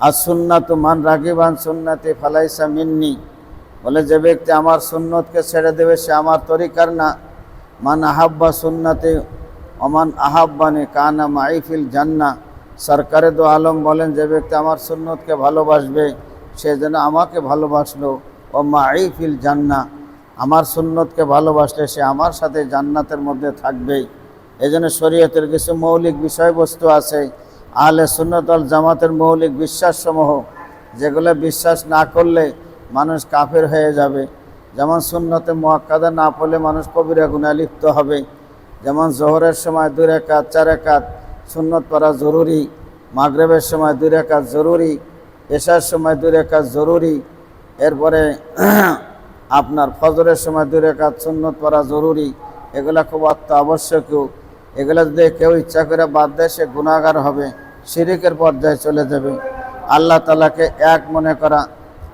আর সুন্নাতু মান রাগিবান সুন্নাতি ফালাইসা মিন্নি। বলে, যে ব্যক্তি আমার সুন্নতকে ছেড়ে দেবে, সে আমার তরিকার না। মান আহাব্বা সুন্নাতে অমান আহাব্বানে কানা মাইফিল জান্না। সরকারে দো আলম বলেন, যে ব্যক্তি আমার সুন্নতকে ভালোবাসবে, সে যেন আমাকে ভালোবাসলো। ও মাইফিল জান্না। আমার সুন্নতকে ভালোবাসলে সে আমার সাথে জান্নাতের মধ্যে থাকবেই এই জন্য শরীয়তের কিছু মৌলিক বিষয়বস্তু আছে। আহলে সুন্নতল জামাতের মৌলিক বিশ্বাসসমূহ, যেগুলো বিশ্বাস না করলে মানুষ কাফের হয়ে যাবে। যেমন সুন্নতে মোয়াক্কাদা না পড়লে মানুষ কবিরা গুণা লিপ্ত হবে। যেমন জোহরের সময় দুই রেখাত, চার রেখাত সুন্নত পড়া জরুরি। মাগরেবের সময় দুই রেখাত জরুরি। এশার সময় দুই রেখাত জরুরি। এরপরে আপনার ফজরের সময় দুই রেখাত সুন্নত পড়া জরুরি। এগুলা খুব অত্য আবশ্যকীয় এগুলো যদি কেউ ইচ্ছা করে বাদ দেয়, সে গুণাগার হবে। শিরিকের পর্যায়ে চলে যাবে। আল্লাহ তালাকে এক মনে করা,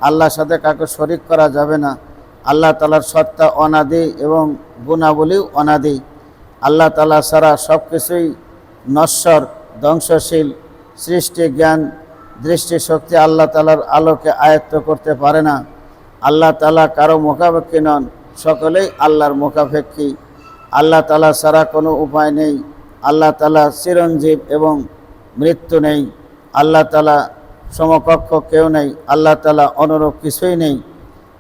আল্লাহর সাথে কাউকে শরিক করা যাবে না। আল্লাহ তালার সত্তা অনাদি এবং গুণাবলীও অনাদি। আল্লাহ তালা ছাড়া সব কিছুই নশ্বর, ধ্বংসশীল, সৃষ্টি জ্ঞান দৃষ্টিশক্তি আল্লাহ তালার আলোকে আয়ত্ত করতে পারে না। আল্লাহ তালা কারও মোকাবেক্ষী নন, সকলেই আল্লাহর মোকাবেক্ষী আল্লাহ তালা ছাড়া কোনো উপায় নেই। আল্লাহ তালা চিরঞ্জীব এবং মৃত্যু নেই, আল্লাহ তালা সমকক্ষ কেউ নেই, আল্লাহ তালা অনুরূপ কিছুই নেই।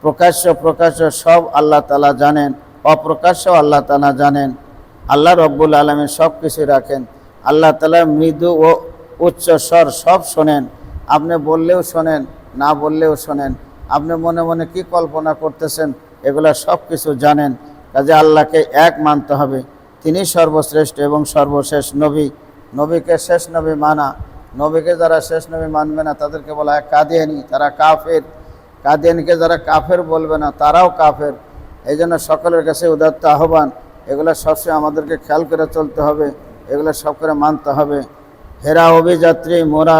প্রকাশ্য প্রকাশ্য সব আল্লাহ তালা জানেন, অপ্রকাশ্য আল্লাহ তালা জানেন। আল্লাহ রব্বুল আলমী সব কিছু রাখেন। আল্লাহ তালা মৃদু ও উচ্চ স্বর সব শোনেন। আপনি বললেও শোনেন, না বললেও শোনেন। আপনি মনে মনে কি কল্পনা করতেছেন, এগুলা সব কিছু জানেন। কাজে আল্লাহকে এক মানতে হবে। তিনি সর্বশ্রেষ্ঠ এবং সর্বশেষ নবী। নবীকে শেষ নবী মানা, নবীকে যারা শেষ নবী মানবে না, তাদেরকে বলা হয় কাদিয়ানি। তারা কাফের। কাদিয়ানিকে যারা কাফের বলবে না, তারাও কাফের। এই জন্য সকলের কাছে উদাত্ত আহ্বান, এগুলো সবসময় আমাদেরকে খেয়াল করে চলতে হবে, এগুলো সব করে মানতে হবে। হেরা অভিযাত্রী, মোরা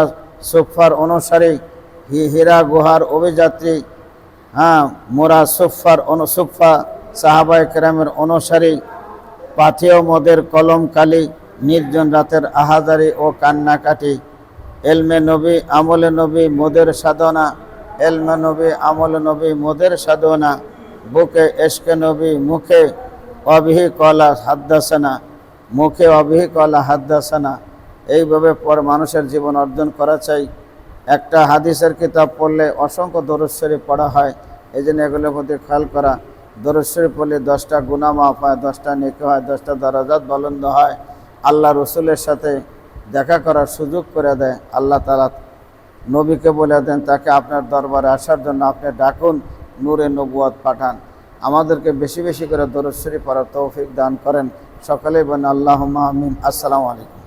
সুফার অনুসারী, হি হীরা গুহার অভিযাত্রী হ্যাঁ মোরা সুফার অনুসুফা সাহাবাই কেরামের অনুসারী পাথেয় মদের কলম কালি নির্জন রাতের আহাজারি ও কান্নাকাটি। এলমে নবী, আমলে নবী, মোদের সাধনা। এলমে নবী, আমলে নবী, মোদের সাধনা। বুকে এশকে নবী, মুখে অবিহি কলা হাদ্দাসানা। মুখে অবিহি কলা হাদ্দাসানা। এইভাবে পর মানুষের জীবন অর্জন করা চাই। একটা হাদিসের কিতাব পড়লে অসংখ্য দরশ্বরী পড়া হয়। এই জন্য এগুলোর প্রতি খেয়াল করা। দরশ্বরী পড়লে দশটা গুণা মাফ হয়, দশটা নেকে হয়, দশটা দরাজাত বলন্দ হয়। আল্লাহ রসুলের সাথে দেখা করার সুযোগ করে দেয়। আল্লাহ তালা নবীকে বলে দেন, তাকে আপনার দরবারে আসার জন্য আপনি ডাকুন, নূরে নবুয়াদ পাঠান। আমাদেরকে বেশি বেশি করে দরশ্বরী পড়ার তৌফিক দান করেন। সকলেই বলেন আল্লাহ আমিন। আসসালামু আলাইকুম।